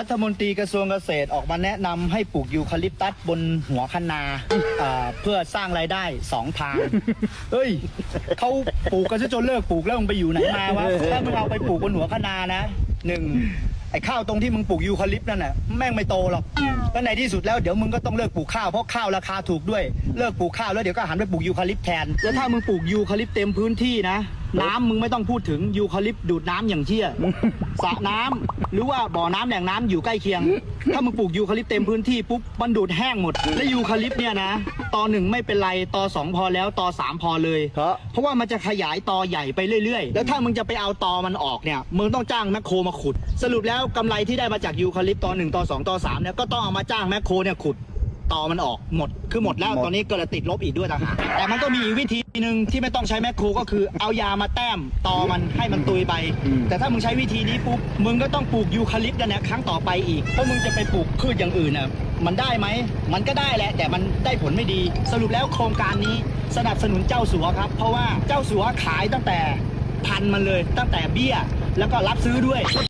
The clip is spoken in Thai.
รัฐมนตรีกระทรวงเกษตรออกมาแนะนำให้ปลูกยูคาลิปตัสบนหัวคะนาอ่าเพื่อสร้างรายได้สองทาง เฮ้ยเขาปลูกกันซะจนเลิกปลูกแล้วมึงไปอยู่ไหนมาวะถ้ามึงเอาไปปลูกบนหัวคะนานะหนึ่งไอ้ข้าวตรงที่มึงปลูกยูคาลิปนั่นน่ะแม่งไม่โตหรอกแล้วในที่สุดแล้วเดี๋ยวมึงก็ต้องเลิกปลูกข้าวเพราะข้าวราคาถูกด้วยเลิกปลูกข้าวแล้วเดี๋ยวก็หันไปปลูกยูคาลิปแทนแล้วถ้ามึงปลูกยูคาลิปเต็มพื้นที่นะ น้ำมึงไม่ต้องพูดถึงยูคาลิปดูดน้ำอย่างเชี่ยสระน้ำหรือว่าบ่อน้ำแหล่งน้ำอยู่ใกล้เคียง ถ้ามึงปลูกยูคาลิปเต็มพื้นที่ปุ๊บมันดูดแห้งหมด และยูคาลิปเนี่ยนะตอหนึ่งไม่เป็นไรตอสองพอแล้วตอสามพอเลยเพราะเพราะว่ามันจะขยายตอใหญ่ไปเรื่อยๆ แล้วถ้ามึงจะไปเอาตอมันออกเนี่ย มึงต้องจ้างแมคโครมาขุด สรุปแล้วกำไรที่ได้มาจากยูคาลิปตอหนึ่งตอสองตอสามเนี่ย ก็ต้องเอามาจ้างแมคโครเนี่ยขุด ตอมันออกหมด คือหมดแล้วหมด ตอนนี้ก็เลยติดลบอีกด้วยต่างหากแต่มันก็มีอีกวิธีหนึ่งที่ไม่ต้องใช้แมคโครก็คือเอายามาแต้มตอมันให้มันตุยไปแต่ถ้ามึงใช้วิธีนี้ปุ๊บมึงก็ต้องปลูกยูคาลิปกันนะครั้งต่อไปอีกเพราะมึงจะไปปลูกพืชอย่างอื่นน่ะมันได้ไหมมันก็ได้แหละ แต่มันได้ผลไม่ดี สรุปแล้วโครงการนี้สนับสนุนเจ้าสัวครับ เพราะว่าเจ้าสัวขายตั้งแต่พันธุ์มันเลยตั้งแต่เบี้ย แล้วก็รับซื้อด้วย